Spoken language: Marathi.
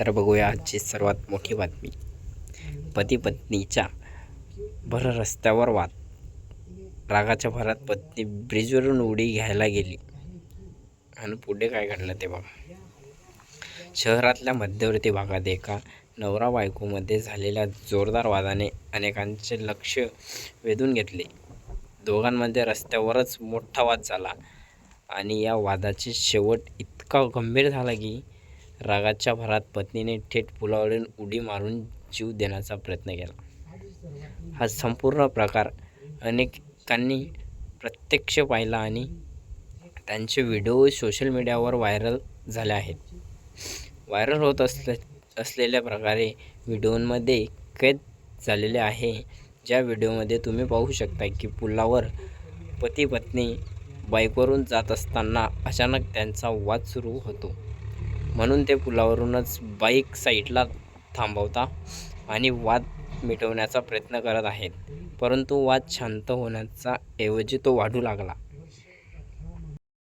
तर बघूया आजची सर्वात मोठी बातमी. पती पत्नीच्या भर रस्त्यावर वाद. रागाच्या भरात पत्नी ब्रिजवरून उडी घ्यायला गेली. आणि पुढे काय घडलं ते बघा. शहरातल्या मध्यवर्ती भागात एका नवरा बायकोमध्ये झालेल्या जोरदार वादाने अनेकांचे लक्ष वेधून घेतले. दोघांमध्ये रस्त्यावरच मोठा वाद झाला. आणि या वादाचे शेवट इतका गंभीर झाला की रागाच्या भरात पत्नीने थेट पुलावरून उडी मारून जीव देण्याचा प्रयत्न केला. हा संपूर्ण प्रकार अनेकांनी प्रत्यक्ष पाहिला आणि त्यांचे व्हिडिओ सोशल मीडियावर व्हायरल झाले आहेत. व्हायरल होत असले असलेल्या प्रकारे व्हिडिओमध्ये कैद झालेले आहे. ज्या व्हिडिओमध्ये तुम्ही पाहू शकता की पुलावर पती पत्नी बाईकवरून जात असताना अचानक त्यांचा वाद सुरू होतो. म्हणून ते पुलावरूनच बाईक साईडला थांबवता आणि वाद मिटवण्याचा प्रयत्न करत आहेत. परंतु वाद शांत होण्याचा ऐवजी तो वाढू लागला.